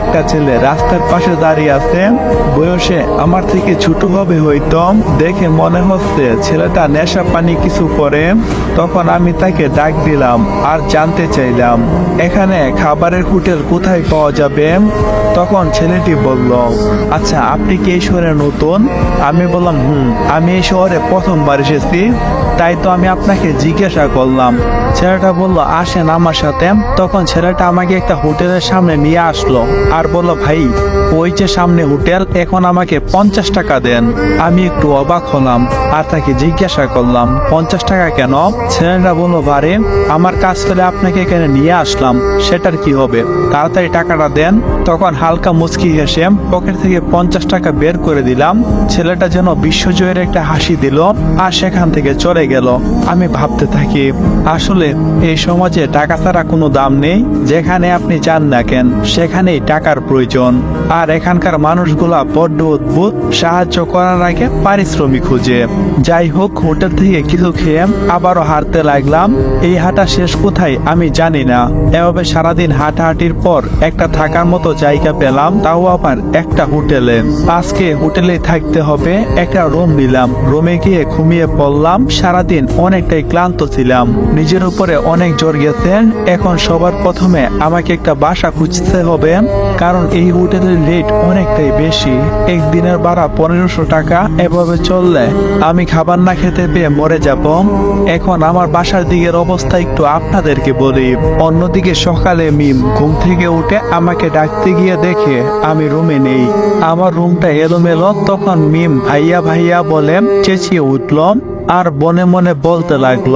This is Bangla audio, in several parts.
একটা ছেলে রাস্তার পাশে দাঁড়িয়ে আছে। বয়সে আমার থেকে ছোট হবে হয়তো। দেখে মনে হচ্ছে ছেলেটা নেশা পানি কিছু করে। তখন আমি তাকে ডাক দিলাম আর জানতে চাইলাম, এখানে খাবারের হোটেল কোথায় পাওয়া যাবে? তখন ছেলেটি বলল আচ্ছা আপনি কি এই শহরে নতুন? আমি বললাম, হুম, আমি এই শহরে প্রথমবার এসেছি। তাই তো আমি আপনাকে জিজ্ঞাসা করলাম। ছেলেটা বলল, আসেন আমার সাথে। তখন ছেলেটা আমাকে একটা হোটেলের সামনে নিয়ে আসলো। আর বলল, ভাই, ওই যে সামনে হোটেল, এখন আমাকে পঞ্চাশ টাকা দেন। আমি একটু অবাক হলাম আর তাকে জিজ্ঞাসা করলাম, পঞ্চাশ টাকা কেন? ছেলেটা বলল, বারে, আমার কাজ ফেলে আপনাকে এখানে নিয়ে আসলাম, সেটার কি হবে? তাড়াতাড়ি টাকাটা দেন। তখন হালকা মুচকি হেসে পকেট থেকে পঞ্চাশ টাকা বের করে দিলাম। ছেলেটা যেন বিশ্বজয়ের একটা হাসি দিল আর সেখান থেকে চলে গেল। আমি ভাবতে থাকি, আসলে এই সমাজে টাকা ছাড়া কোনো দাম নেই, যেখানে আপনি যান না কেন, সেখানেই টাকার প্রয়োজন। আর এখানকার মানুষগুলা বড্ড অদ্ভুত। সাহায্য করার আগে পারিশ্রমিক খুঁজে। যাই হোক, হোটেল থেকে কিছু খেয়ে আবারও হাঁটতে লাগলাম। এই হাঁটা শেষ কোথায় আমি জানি না। এভাবে সারাদিন হাঁটাহাঁটির পর একটা থাকার মতো জায়গা পেলাম, তাও আবার একটা হোটেলে। আজকে হোটেলে থাকতে হবে, একটা রুম নিলাম। রুমে গিয়ে ঘুমিয়ে পড়লাম। সারাদিন অনেকটাই ক্লান্ত ছিলাম। নিজের উপরে অনেক জোর গেছে। এখন সবার প্রথমে আমাকে একটা বাসা খুঁজতে হবে। কারণ এই হোটেলের রেট অনেকটাই বেশি। একদিনের ভাড়া পনেরোশো টাকা, এভাবে চললে আমি খাবার না খেতে পেয়ে মরে যাব। এখন আমার বাসার দিকের অবস্থা একটু আপনাদেরকে বলি। অন্যদিকে সকালে মিম ঘুম থেকে উঠে আমাকে ডাকতে গিয়ে দেখে আমি রুমে নেই। আমার রুমটা এলোমেলো, তখন মিম ভাইয়া ভাইয়া বলে, চেঁচিয়ে উঠল আর মনে মনে বলতে লাগল,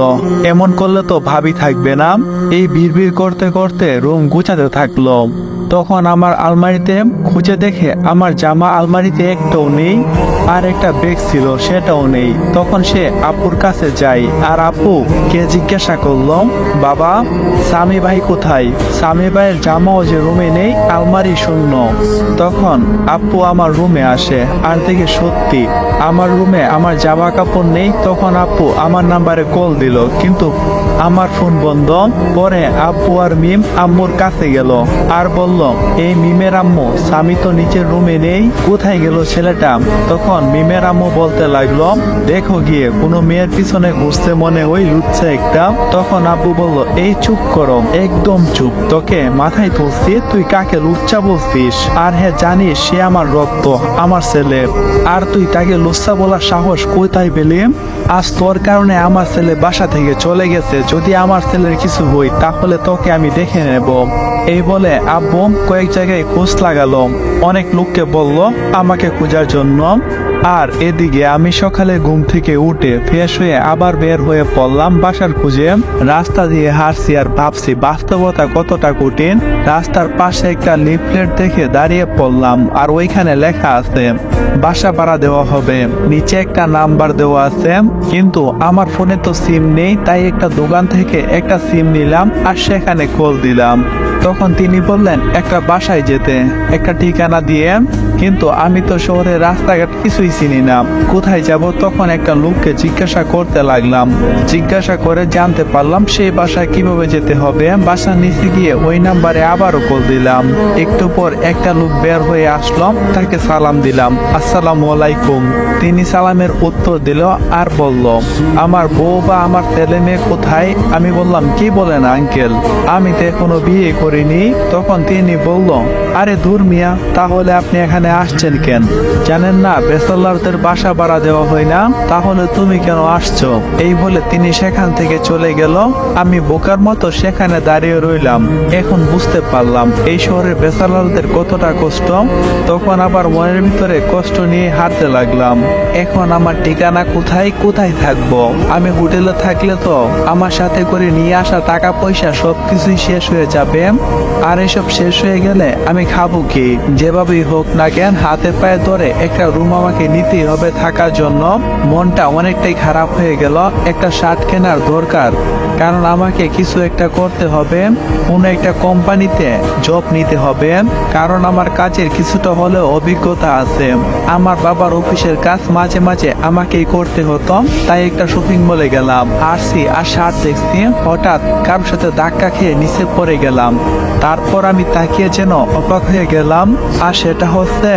এমন করলে তো ভাবি থাকবে না। এই বিড়বিড় করতে করতে রুম গুছাতে থাকল। তখন আমার আলমারিতে খুঁজে দেখে আমার জামা আলমারিতে একটাও নেই আর একটা ব্যাগ ছিল, সেটাও নেই। তখন সে আপুর কাছে যায় আর আপু কে জিজ্ঞাসা করল, বাবা, স্বামী ভাই কোথায়? স্বামী ভাইয়ের জামাও যে রুমে নেই, আলমারি শূন্য। তখন আপু আমার রুমে আসে আর দেখে সত্যি আমার রুমে আমার জামা কাপড় নেই। তখন আপু আমার নাম্বারে কল দিল, কিন্তু আমার ফোন বন্ধ। পরে আপু আর মিম আম্মুর কাছে গেল আর বলল এই মিমের আম্মু, স্বামী তো নিচের রুমে নেই, কোথায় গেল ছেলেটা? তখন মিমের আম্মু বলতে লাগল, দেখো গিয়ে, কোনো মেয়ের পিছনে ঘুরতে মনে ওই লুটছে একটা। তখন আব্বু বলল, এই চুপ করো, একদম চুপ। তোকে মাথায় তুলছি, তুই কাকে লুচ্চা বলছিস? আর হ্যাঁ জানিস সে আমার রক্ত, আমার ছেলে। আর তুই তাকে লুচ্চা বলার সাহস কোথায় পেলি? আজ তোর কারণে আমার ছেলে বাসা থেকে চলে গেছে। যদি আমার ছেলের কিছু হই তাহলে তোকে আমি দেখে নেব। এই বলে আব্বু কয়েক জায়গায় খোঁজ লাগালো। অনেক লোককে বলল আমাকে খোঁজার জন্য আর এদিকে আমি সকালে ঘুম থেকে উঠে ফ্রেশ হয়ে আবার বের হয়ে পড়লাম বাসার খুঁজে। রাস্তা দিয়ে হাঁটছি আর ভাবছি, বাস্তবতা কতটা কঠিন? রাস্তার পাশে একটা লিফলেট দেখে দাঁড়িয়ে পড়লাম আর ওইখানে লেখা আছে, বাসা ভাড়া দেওয়া হবে। নিচে একটা নাম্বার দেওয়া আছে, কিন্তু আমার ফোনে তো সিম নেই, তাই একটা দোকান থেকে একটা সিম নিলাম আর সেখানে কল দিলাম। তখন তিনি বললেন, একটা বাসায় যেতে। একটা ঠিকানা দিয়ে, কিন্তু আমি তো শহরের রাস্তাঘাট কিছুই চিনি না। কোথায় যাব? তখন একটা লোককে জিজ্ঞাসা করতে লাগলাম। জিজ্ঞাসা করে জানতে পারলাম সেই বাসায় কীভাবে যেতে হবে। বাসার নিচে গিয়ে ওই নাম্বারে আবারও কল দিলাম। একটু পর একটা লোক বের হয়ে আসলাম তাকে সালাম দিলাম। আসসালামু আলাইকুম। তিনি সালামের উত্তর দিল আর বলল, আমার বউ বা আমার ছেলে মেয়ে কোথায়? আমি বললাম, কি বলেন আঙ্কেল? আমি তো এখনও বিয়ে করিনি। তখন তিনি বলল, আরে দূর মিয়া, তাহলে আপনি এখানে আসছেন কেন? জানেন না বেসাল্লারদের বাসা ভাড়া দেওয়া হয় না। তাহলে তুমি কেন আসছো? এই বলে তিনি সেখান থেকে চলে গেল। আমি বোকার মতো সেখানে দাঁড়িয়ে রইলাম। এখন বুঝতে পারলাম এই শহরের বেসালারদের কতটা কষ্ট। তখন আবার মনের ভিতরে কষ্ট নিয়ে হাঁটতে লাগলাম। এখন আমার ঠিকানা কোথায় কোথায় থাকব? আমি হোটেলে থাকলে তো আমার সাথে করে নিয়ে আসা টাকা পয়সা সবকিছুই শেষ হয়ে যাবে। আর এসব শেষ হয়ে গেলে আমি খাব কি? যেভাবেই হোক না কেন, হাতে পায়ে ধরে একটা রুম আমাকে নিতেই হবে থাকার জন্য মনটা অনেকটাই খারাপ হয়ে গেল। একটা শার্ট কেনার দরকার। কারণ আমাকে কিছু একটা করতে হবে। কোনো একটা কোম্পানিতে জব নিতে হবে। কারণ আমার কাজের কিছুটা হলেও অভিজ্ঞতা আছে। আমার বাবার অফিসের কাজ মাঝে মাঝে আমাকেই করতে হতো। তাই একটা শপিং মলে গেলাম। আসছি আর শার্ট দেখছি। হঠাৎ কারোর সাথে ধাক্কা খেয়ে নিচে পড়ে গেলাম। তারপর আমি তাকিয়ে যেন অবাক হয়ে গেলাম। আর সেটা হচ্ছে,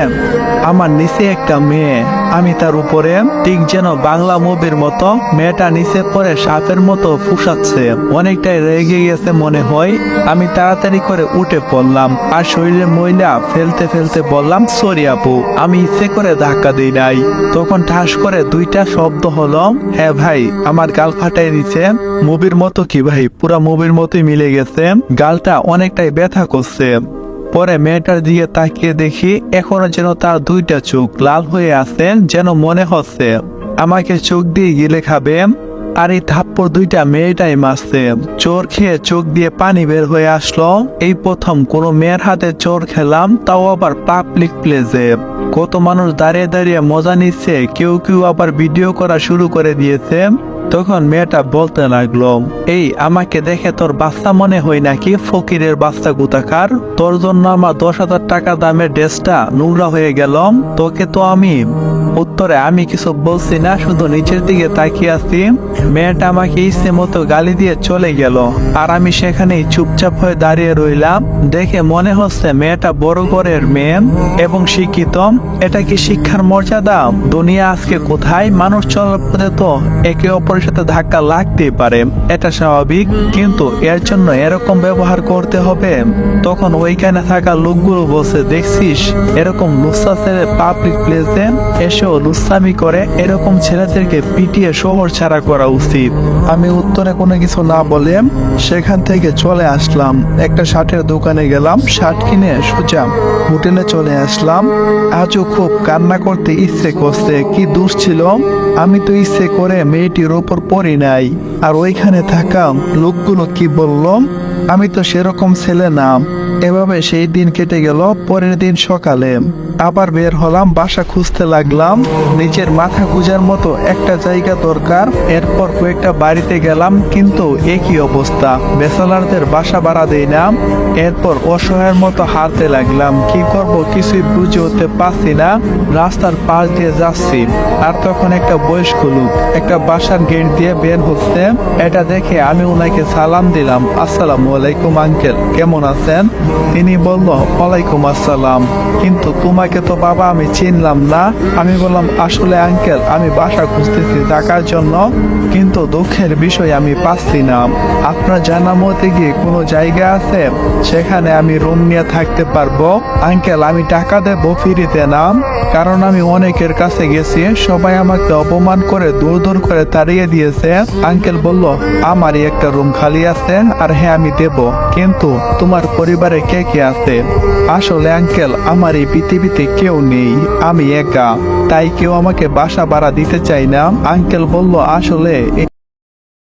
আমার নিচে একটা মেয়ে। আমি তার উপরে ঠিক যেন বাংলা মুভির মতো মেয়েটা নিচে পড়ে সাপের মতো ফুসাচ্ছে। অনেকটাই রেগে গেছে মনে হয়। আমি তাড়াতাড়ি করে উঠে পড়লাম আর শরীরে ময়লা ফেলতে ফেলতে বললাম, সরি আপু, আমি ইচ্ছে করে ধাক্কা দিই নাই। তখন ঠাস করে দুইটা শব্দ হলো হ্যাঁ ভাই, আমার গাল ফাটাই দিছে। মুভির মতো কি ভাই? পুরা মুভির মতোই মিলে গেছে। গালটা অনেকটাই ব্যথা করছে। পরে মেয়েটার দিকে তাকিয়ে দেখি এখনও যেন তার দুইটা চোখ লাল হয়ে আছে যেন মনে হচ্ছে, আমাকে চোখ দিয়ে গিলে খাবে আর এই থাপ্পড় দুইটা মেয়েটাই মারছে। চোর খেয়ে চোখ দিয়ে পানি বের হয়ে আসলো। এই প্রথম কোনো মেয়ের হাতে চোর খেলাম, তাও আবার পাবলিক প্লেসে কত মানুষ দাঁড়িয়ে দাঁড়িয়ে মজা নিচ্ছে, কেউ কেউ আবার ভিডিও করা শুরু করে দিয়েছে। তখন মেয়েটা বলতে লাগল, এই, আমাকে দেখে তোর বাচ্চা মনে হয় নাকি? ফকিরের বাচ্চা গুতাকার তোর জন্য আমার দশ হাজার টাকা দামের ড্রেসটা নোংরা হয়ে গেল। তোকে তো আমি উত্তরে আমি কিছু বলছি না, শুধু নিচের দিকে তাকিয়ে আছি। মেয়েটা আমাকে ইচ্ছে মতো গালি দিয়ে চলে গেল। আর আমি সেখানেই চুপচাপ হয়ে দাঁড়িয়ে রইলাম। দেখে মনে হচ্ছে মেয়েটা বড় ঘরের মেয়ে এবং শিক্ষিত। এটা কি শিক্ষার মর্যাদা? দুনিয়া আজকে কোথায়? মানুষ চলার পথে তো একে অপরের সাথে ধাক্কা লাগতেই পারে। এটা স্বাভাবিক, কিন্তু এর জন্য এরকম ব্যবহার করতে হবে। তখন ওইখানে থাকা লোকগুলো বসে দেখছিস, এরকম লুচ্ছা ছেলে পাবলিক প্লেসে এসেও লুচ্ছামি করে এরকম ছেলেদেরকে পিটিয়ে শহর ছাড়া করা উচিত। আমি উত্তরে কোনো কিছু না বলে সেখান থেকে চলে আসলাম। একটা শার্টের দোকানে গেলাম, শার্ট কিনে সোজা হোটেলে চলে আসলাম। আজও খুব কান্না করতে ইচ্ছে করছে, কি দোষ ছিল? আমি তো ইচ্ছে করে মেয়েটির ওপর পড়ি নাই। আর ওইখানে থাকা লোকগুলো কি বললাম আমি তো সেরকম ছেলে না। এভাবে সেই দিন কেটে গেল, পরের দিন সকালে। আবার বের হলাম, বাসা খুঁজতে লাগলাম। নিজের মাথা গুজার মতো একটা জায়গা দরকার। এরপর কয়েকটা বাড়িতে গেলাম, কিন্তু একই অবস্থা। বেসালারদের বাসা ভাড়া দেই না। এরপর অসহায়ের মতো হারতে লাগলাম। কি করব কিছুই বুঝে উঠতে পারছি না। রাস্তার পাশ দিয়ে যাচ্ছি। আর তখন একটা বয়স্ক লোক একটা বাসার গেট দিয়ে বের হচ্ছে। এটা দেখে আমি ওনাকে সালাম দিলাম। আসসালামু আলাইকুম, আঙ্কেল। কেমন আছেন? তিনি বলল, ওয়ালাইকুম আসসালাম। কিন্তু তোমাকে তো বাবা, আমি চিনলাম না। আমি বললাম, আসলে আঙ্কেল, আমি বাসা খুঁজতেছি থাকার জন্য, কিন্তু দুঃখের বিষয় আমি পাচ্ছি না। আপনার জানা মতে গিয়ে কোনো জায়গা আছে? সেখানে আমি রুম নিয়ে থাকতে পারব। আঙ্কেল, আমি টাকা দেবো ফ্রিতে না। কারণ আমি অনেকের কাছে গেছি, সবাই আমাকে অপমান করে দূর দূর করে তাড়িয়ে দিয়েছে। আঙ্কেল বলল, আমারই একটা রুম খালি আছে, আর হ্যাঁ আমি দেব। কিন্তু তোমার পরিবারে কে কে আছে? আসলে আঙ্কেল, আমার এই পৃথিবীতে কেউ নেই, আমি একা। তাই কেউ আমাকে বাসা ভাড়া দিতে চাই না। আঙ্কেল বলল, আসলে